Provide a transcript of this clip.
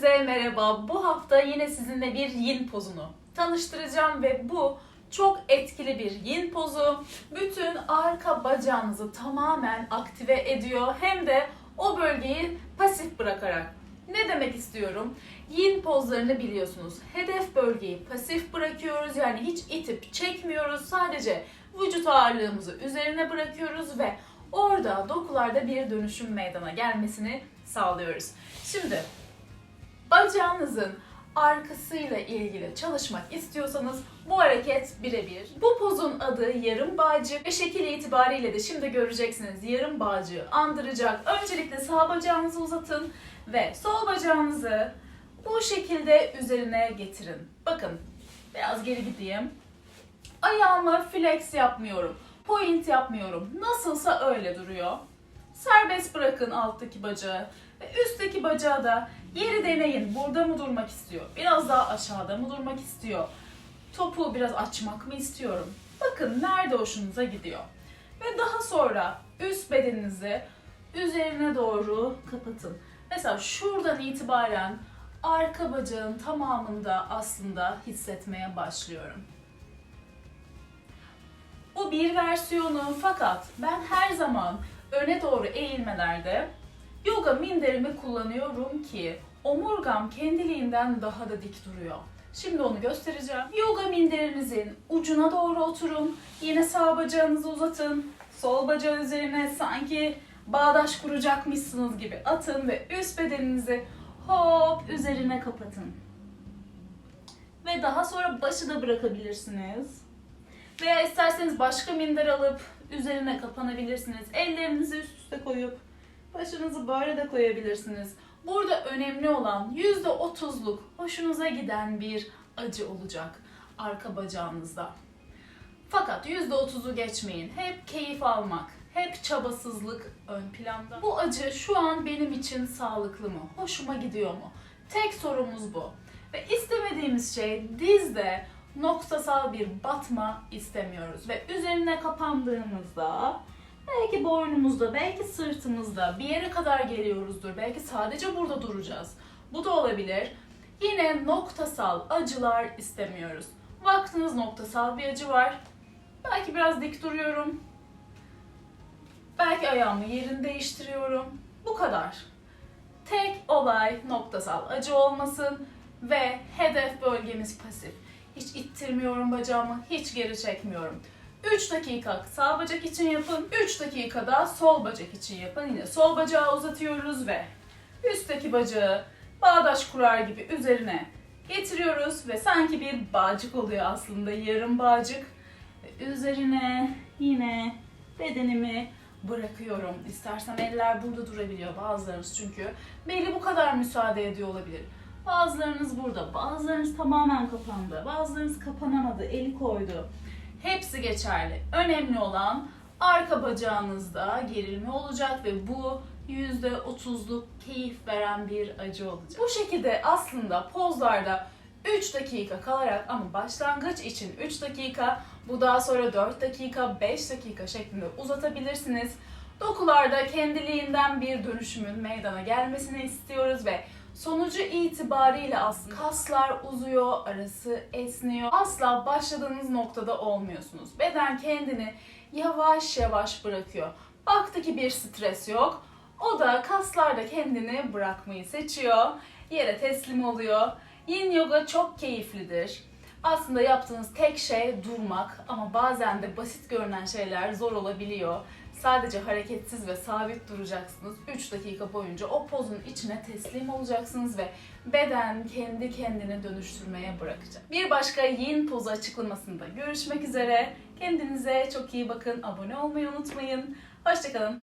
Hepinize merhaba. Bu hafta yine sizinle bir yin pozunu tanıştıracağım ve bu çok etkili bir yin pozu. Bütün arka bacağınızı tamamen aktive ediyor hem de o bölgeyi pasif bırakarak. Ne demek istiyorum? Yin pozlarını biliyorsunuz. Hedef bölgeyi pasif bırakıyoruz yani hiç itip çekmiyoruz. Sadece vücut ağırlığımızı üzerine bırakıyoruz ve orada dokularda bir dönüşüm meydana gelmesini sağlıyoruz. Şimdi bacağınızın arkasıyla ilgili çalışmak istiyorsanız bu hareket birebir. Bu pozun adı yarım bağcık ve şekil itibariyle de şimdi göreceksiniz yarım bağcığı andıracak. Öncelikle sağ bacağınızı uzatın ve sol bacağınızı bu şekilde üzerine getirin. Bakın biraz geri gideyim. Ayağımı flex yapmıyorum. Point yapmıyorum. Nasılsa öyle duruyor. Serbest bırakın alttaki bacağı ve üstteki bacağı da yeri deneyin. Burada mı durmak istiyor? Biraz daha aşağıda mı durmak istiyor? Topuğu biraz açmak mı istiyorum? Bakın nerede hoşunuza gidiyor. Ve daha sonra üst bedeninizi üzerine doğru kapatın. Mesela şuradan itibaren arka bacağın tamamında aslında hissetmeye başlıyorum. Bu bir versiyonu fakat ben her zaman öne doğru eğilmelerde yoga minderimi kullanıyorum ki omurgam kendiliğinden daha da dik duruyor. Şimdi onu göstereceğim. Yoga minderinizin ucuna doğru oturun. Yine sağ bacağınızı uzatın. Sol bacağı üzerine sanki bağdaş kuracakmışsınız gibi atın ve üst bedeninizi hop üzerine kapatın. Ve daha sonra başı da bırakabilirsiniz. Veya isterseniz başka minder alıp üzerine kapanabilirsiniz. Ellerinizi üst üste koyup başınızı böyle de koyabilirsiniz. Burada önemli olan %30'luk hoşunuza giden bir acı olacak arka bacağınızda. Fakat %30'u geçmeyin. Hep keyif almak, hep çabasızlık ön planda. Bu acı şu an benim için sağlıklı mı? Hoşuma gidiyor mu? Tek sorumuz bu. Ve istemediğimiz şey dizde noktasal bir batma istemiyoruz. Ve üzerine kapandığımızda belki boynumuzda, belki sırtımızda bir yere kadar geliyoruzdur. Belki sadece burada duracağız. Bu da olabilir. Yine noktasal acılar istemiyoruz. Baktınız noktasal bir acı var. Belki biraz dik duruyorum. Belki ayağımı yerini değiştiriyorum. Bu kadar. Tek olay noktasal acı olmasın ve hedef bölgemiz pasif. Hiç ittirmiyorum bacağımı, hiç geri çekmiyorum. 3 dakika sağ bacak için yapın, 3 dakikada sol bacak için yapın. Yine sol bacağı uzatıyoruz ve üstteki bacağı bağdaş kurar gibi üzerine getiriyoruz ve sanki bir bağcık oluyor aslında yarım bağcık. Üzerine yine bedenimi bırakıyorum. İstersem eller burada durabiliyor bazılarınız çünkü belli bu kadar müsaade ediyor olabilir. Bazılarınız burada, bazılarınız tamamen kapandı, bazılarınız kapanamadı, eli koydu. Hepsi geçerli. Önemli olan arka bacağınızda gerilme olacak ve bu %30'luk keyif veren bir acı olacak. Bu şekilde aslında pozlarda 3 dakika kalarak ama başlangıç için 3 dakika, bu daha sonra 4 dakika, 5 dakika şeklinde uzatabilirsiniz. Dokularda kendiliğinden bir dönüşümün meydana gelmesini istiyoruz ve sonucu itibariyle aslında kaslar uzuyor, arası esniyor. Asla başladığınız noktada olmuyorsunuz. Beden kendini yavaş yavaş bırakıyor. Baktı ki bir stres yok. O da kaslar da kendini bırakmayı seçiyor. Yere teslim oluyor. Yin yoga çok keyiflidir. Aslında yaptığınız tek şey durmak ama bazen de basit görünen şeyler zor olabiliyor. Sadece hareketsiz ve sabit duracaksınız. 3 dakika boyunca o pozun içine teslim olacaksınız ve beden kendi kendini dönüştürmeye bırakacak. Bir başka yin pozu açıklamasında görüşmek üzere. Kendinize çok iyi bakın. Abone olmayı unutmayın. Hoşçakalın.